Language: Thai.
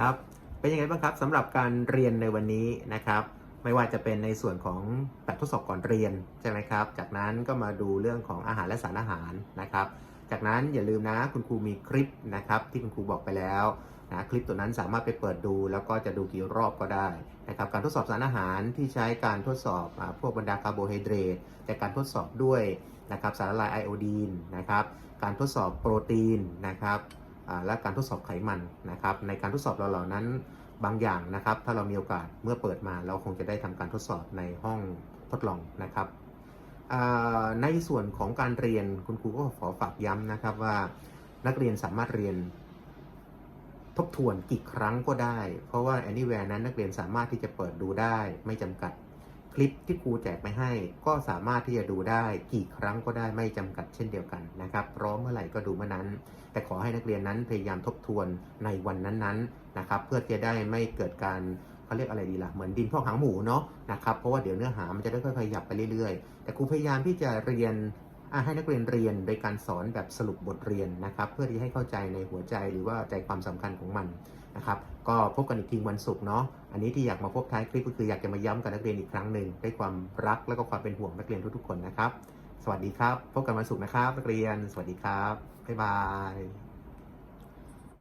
ครับ เป็นยังไงบ้างครับสำหรับการเรียนในวันนี้นะครับ ไม่ว่าจะเป็นในส่วนของแบบทดสอบก่อนเรียนใช่ไหมครับ จากนั้นก็มาดูเรื่องของอาหารและสารอาหารนะครับ จากนั้นอย่าลืมนะคุณครูมีคลิปนะครับที่คุณครูบอกไปแล้วนะคลิปตัวนั้นสามารถไปเปิดดูแล้วก็จะดูกี่รอบก็ได้นะครับการทดสอบสารอาหารที่ใช้การทดสอบอพวกบรรดาคาร์โบไฮเดรตแต่การทดสอบด้วยนะครับสารละลายไอโอดีนนะครับการทดสอบโปรตีนนะครับ และการทดสอบไขมันนะครับ ในการทดสอบเหล่านั้นบางอย่างนะครับ ถ้าเรามีโอกาสเมื่อเปิดมาเราคงจะได้ทำการทดสอบในห้องทดลองนะครับในส่วนของการเรียนคุณครูก็ขอฝากย้ำนะครับว่านักเรียนสามารถเรียนทบทวนกี่ครั้งก็ได้ เพราะว่า Anywhere นั้นนักเรียนสามารถที่จะเปิดดูได้ไม่จำกัด ลิปที่ครูแจกไปให้ ก็สามารถที่จะดูได้กี่ครั้งก็ได้ไม่จำกัดเช่นเดียวกันนะครับพร้อมเมื่อไหร่ก็ดูเมื่อนั้น แต่ขอให้นักเรียนนั้นพยายามทบทวนในวันนั้นๆนะครับเพื่อจะได้ไม่เกิดการเขาเรียกอะไรดีล่ะ เหมือนดินพอกหางหมูเนาะนะครับ เพราะว่าเดี๋ยวเนื้อหามันจะได้ค่อยๆขยับไปเรื่อยๆ แต่ครูพยายามที่จะเรียน ให้นักเรียนเรียนโดยการสอนแบบสรุปบทเรียนนะครับ เพื่อที่ให้เข้าใจในหัวใจหรือว่าใจความสำคัญของมันนะครับ ก็พบกันอีกทีวันศุกร์เนาะ อันนี้ที่อยากมาพบท้ายคลิปก็คืออยากจะมาย้ำกับนักเรียนอีกครั้งหนึ่งด้วยความรักและก็ความเป็นห่วงนักเรียนทุกๆคนนะครับ สวัสดีครับ พบกันวันศุกร์นะครับ นักเรียน สวัสดีครับ บ๊ายบาย